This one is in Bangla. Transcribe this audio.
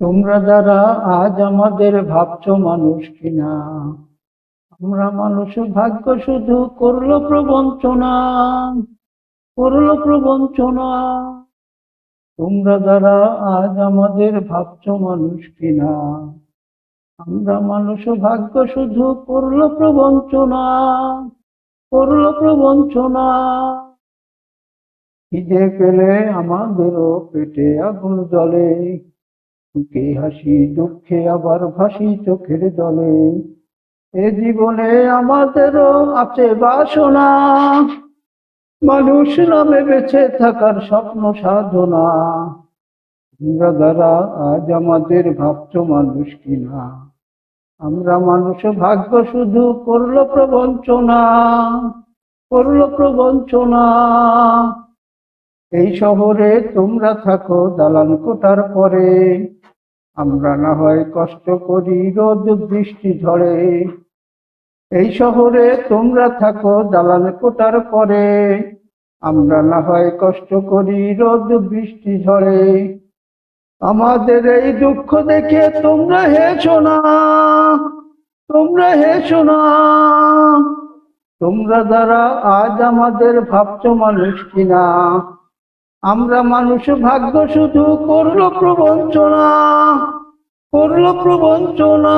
তোমরা যারা আজ আমাদের ভাবছ মানুষ কিনা, আমরা মানুষ ভাগ্য শুধু করল প্রবঞ্চনা করল প্রবঞ্চনা। তোমরা যারা আজ আমাদের ভাবছ মানুষ কিনা, আমরা মানুষ ভাগ্য শুধু করল প্রবঞ্চনা করল প্রবঞ্চনা। খিদে পেলে আমাদেরও পেটে আগুন জ্বলে। সুখে হাসি, দুঃখে আবার ভাসি চোখের জলে। এ জীবনে আমাদেরও আছে বাসনা। মানুষ নামে বেঁচে থাকার স্বপ্ন সাধনা। তোমরা দ্বারা আজ আমাদের ভাবছ মানুষ কিনা? আমরা মানুষ, ভাগ্য শুধু করল প্রবঞ্চনা করল প্রবঞ্চনা। এই শহরে তোমরা থাকো দালান কোটার পরে। আমরা না হয় কষ্ট করি রোদ বৃষ্টি ঝড়ে। এই শহরে তোমরা থাকো দালান কোটার পরে। আমরা না হয় কষ্ট করি রোদ বৃষ্টি ঝড়ে। আমাদের এই দুঃখ দেখে তোমরা হেছো না। তোমরা হেছো না। তোমরা দ্বারা আজ আমাদের ভাবছ মানুষ কিনা। আমরা মানুষ ভাগ্য শুধু করল প্রবঞ্চনা করল প্রবঞ্চনা।